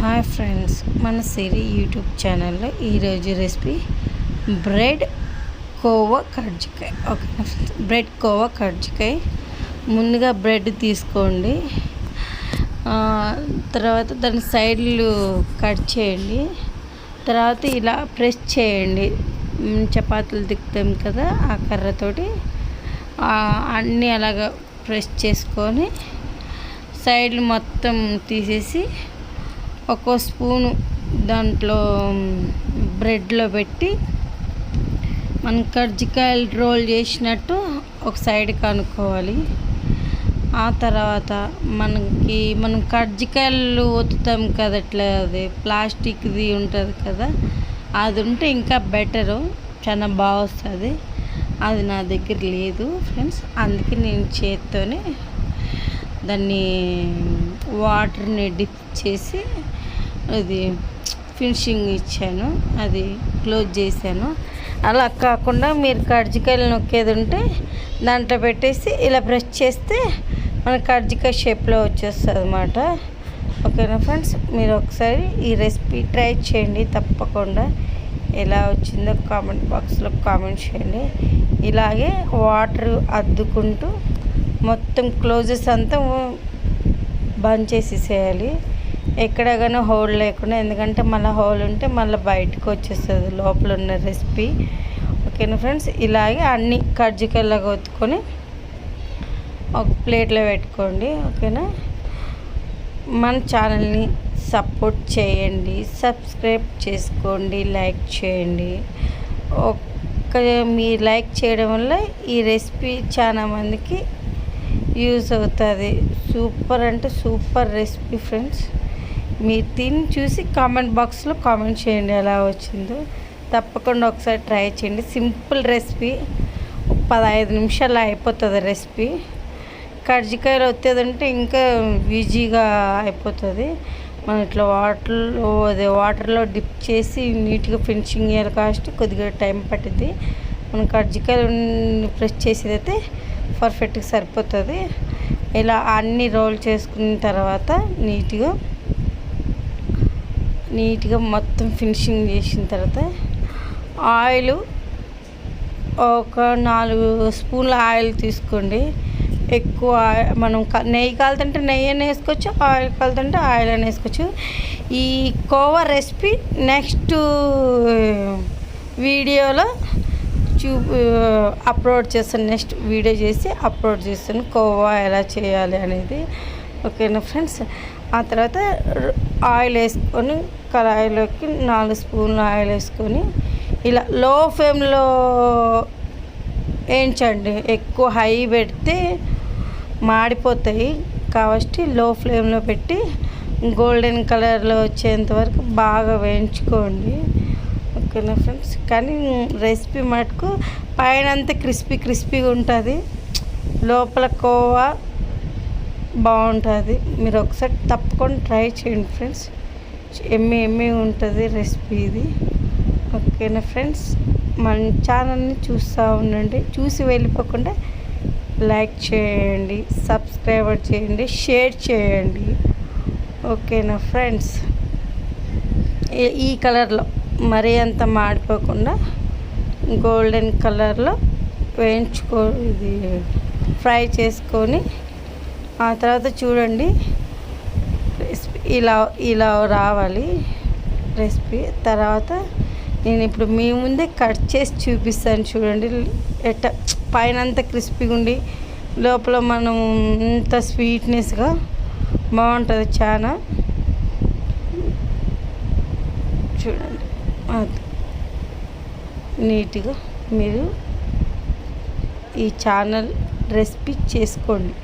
Hi friends మన సిరి YouTube ఛానల్లో ఈరోజు recipe bread khoa karjikaya. Okay bread khoa karjikaya. ముందుగా బ్రెడ్ తీసుకోండి. తర్వాత దాని సైడ్లు కట్ చేయండి. తర్వాత ఇలా ప్రెస్ చేయండి. చపాతీలు దిక్కుతాం కదా ఆ కర్రతోటి. అన్నీ అలాగ ప్రెస్ చేసుకొని సైడ్లు మొత్తం తీసేసి ఒక్కో స్పూను దాంట్లో బ్రెడ్లో పెట్టి మనం కర్జికాయలు రోల్ చేసినట్టు ఒక సైడ్ కనుక్కోవాలి. ఆ తర్వాత మనకి మనం కర్జికాయలు ఒత్తుతాం కదా ఇట్లా అది ప్లాస్టిక్ది ఉంటుంది కదా అది ఉంటే ఇంకా బెటరు చాలా బాగా వస్తుంది అది నా దగ్గర లేదు ఫ్రెండ్స్ అందుకే నేను చేత్తోనే దాన్ని వాటర్ని డిప్ చేసి అది ఫినిషింగ్ ఇచ్చాను అది క్లోజ్ చేశాను. అలా కాకుండా మీరు కర్జికాయలు నొక్కేది ఉంటే దాంట్లో పెట్టేసి ఇలా ప్రెస్ చేస్తే మన కర్జికాయ షేప్లో వచ్చేస్తుంది అనమాట ఓకేనా ఫ్రెండ్స్ మీరు ఒకసారి ఈ రెసిపీ ట్రై చేయండి తప్పకుండా. ఎలా వచ్చిందో కామెంట్ బాక్స్లో కామెంట్ చేయండి. ఇలాగే వాటర్ అద్దుకుంటూ మొత్తం క్లోజెస్ అంతా బంద్ చేసేసేయాలి. ఎక్కడ కానీ హోల్ లేకుండా ఎందుకంటే మళ్ళీ హోల్ ఉంటే మళ్ళీ బయటకు వచ్చేస్తుంది లోపల ఉన్న రెసిపీ. ఓకేనా ఫ్రెండ్స్? ఇలాగే అన్ని కజ్జికాయలాగా ఒత్తుకొని ఒక ప్లేట్లో పెట్టుకోండి ఓకేనా? మన ఛానల్ని సపోర్ట్ చేయండి సబ్స్క్రైబ్ చేసుకోండి లైక్ చేయండి. ఒక్క మీరు లైక్ చేయడం వల్ల ఈ రెసిపీ చాలా మందికి యూజ్ అవుతుంది. సూపర్ అంటే సూపర్ రెసిపీ ఫ్రెండ్స్. మీరు తిని చూసి కామెంట్ బాక్స్లో కామెంట్ చేయండి ఎలా వచ్చిందో. తప్పకుండా ఒకసారి ట్రై చేయండి. సింపుల్ రెసిపీ పదహైదు నిమిషాలు అయిపోతుంది రెసిపీ కర్జికాయలు వచ్చేదంటే ఇంకా ఈజీగా అయిపోతుంది. మనం ఇట్లా వాటర్లో అదే వాటర్లో డిప్ చేసి నీట్గా ఫినిషింగ్ చేయాలి కాస్ట్ కొద్దిగా టైం పట్టింది మనం కర్జికాయలు ప్రెస్ చేసేది అయితే పర్ఫెక్ట్గా సరిపోతుంది. ఇలా అన్ని రోల్ చేసుకున్న తర్వాత నీట్గా నీట్గా మొత్తం ఫినిషింగ్ చేసిన తర్వాత ఆయిల్ ఒక నాలుగు స్పూన్ల ఆయిల్ తీసుకోండి. ఎక్కువ మనం నెయ్యి కాలుతుంటే నెయ్యి అని వేసుకోవచ్చు ఆయిల్ కాలుతుంటే ఆయిల్ అని వేసుకోవచ్చు. ఈ కోవా రెసిపీ నెక్స్ట్ వీడియోలో చూ అప్లోడ్ చేస్తాను. నెక్స్ట్ వీడియో చేసి అప్లోడ్ చేస్తాను. కోవా ఎలా చేయాలి అనేది. ఓకేనా ఫ్రెండ్స్? ఆ తర్వాత ఆయిల్ వేసుకొని కళాయిలోకి నాలుగు స్పూన్లు ఆయిల్ వేసుకొని ఇలా లో ఫ్లేమ్లో వేయించండి. ఎక్కువ హై పెడితే మాడిపోతాయి. కాబట్టి లో ఫ్లేమ్లో పెట్టి గోల్డెన్ కలర్లో వచ్చేంత వరకు బాగా వేయించుకోండి. ఓకేనా ఫ్రెండ్స్? కానీ రెసిపీ మటుకు పైన అంతా క్రిస్పీ క్రిస్పీగా ఉంటుంది. లోపల కోవా బాగుంటుంది. మీరు ఒకసారి తప్పకుండా ట్రై చేయండి ఫ్రెండ్స్. ఎమ్మి ఎమ్మి ఉంటుంది రెసిపీ ఇది. ఓకేనా ఫ్రెండ్స్? మన ఛానల్ని చూస్తూ ఉండండి. చూసి వెళ్ళిపోకుండా లైక్ చేయండి సబ్స్క్రైబర్ చేయండి షేర్ చేయండి. ఓకేనా ఫ్రెండ్స్? ఈ- ఈ కలర్లో మరీ అంత మాడిపోకుండా గోల్డెన్ కలర్లో వేయించుకో ఇది ఫ్రై చేసుకొని ఆ తర్వాత చూడండి రెసిపీ ఇలా ఇలా రావాలి రెసిపీ. తర్వాత నేను ఇప్పుడు మీ ముందే కట్ చేసి చూపిస్తాను చూడండి ఎట్ట పైన అంతా క్రిస్పీగా ఉండి లోపల మనం ఇంత స్వీట్నెస్గా బాగుంటుంది చాలా చూడండి అది నీట్గా మీరు ఈ ఛానల్ రెసిపీ చేసుకోండి.